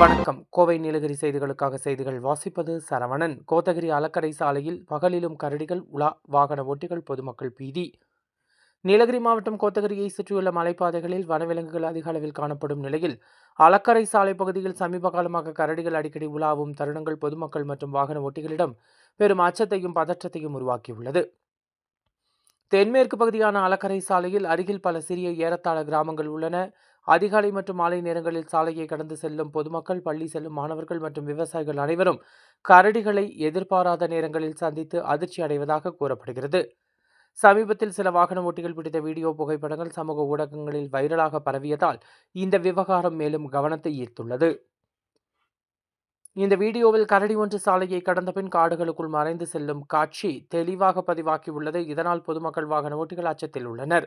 வணக்கம். கோவை நீலகிரி செய்திகளுக்காக செய்திகள் வாசிப்பது சரவணன். கோத்தகிரி அலக்கரை சாலையில் பகலிலும் கரடிகள் உலா வாகன ஓட்டிகள் பொதுமக்கள் பீதி. நீலகிரி மாவட்டம் கோத்தகிரியை சுற்றியுள்ள மலைப்பாதைகளில் வனவிலங்குகள் அதிக அளவில் காணப்படும் நிலையில் அலக்கரை சாலை பகுதியில் சமீப காலமாக கரடிகள் அடிக்கடி உலாவும் தருணங்கள் பொதுமக்கள் மற்றும் வாகன ஓட்டிகளிடம் பெரும் அச்சத்தையும் பதற்றத்தையும் உருவாக்கியுள்ளது. தென்மேற்கு பகுதியான அலக்கரை சாலையில் அருகில் பல சிறிய ஏறத்தாழ கிராமங்கள் உள்ளன. அதிகாலை மற்றும் மாலை நேரங்களில் சாலையை கடந்து செல்லும் பொதுமக்கள் பள்ளி செல்லும் மாணவர்கள் மற்றும் விவசாயிகள் அனைவரும் கரடிகளை எதிர்பாராத நேரங்களில் சந்தித்து அதிர்ச்சி அடைவதாக கூறப்படுகிறது. சமீபத்தில் சில வாகன ஓட்டிகள் பிடித்த வீடியோ புகைப்படங்கள் சமூக ஊடகங்களில் வைரலாக பரவியதால் இந்த விவகாரம் மேலும் கவனத்தை ஈர்த்துள்ளது. இந்த வீடியோவில் கரடி ஒன்று சாலையை கடந்த பின் காடுகளுக்குள் மறைந்து செல்லும் காட்சி தெளிவாக பதிவாகியுள்ளது. இதனால் பொதுமக்கள் வாகன ஓட்டிகள் அச்சத்தில் உள்ளனர்.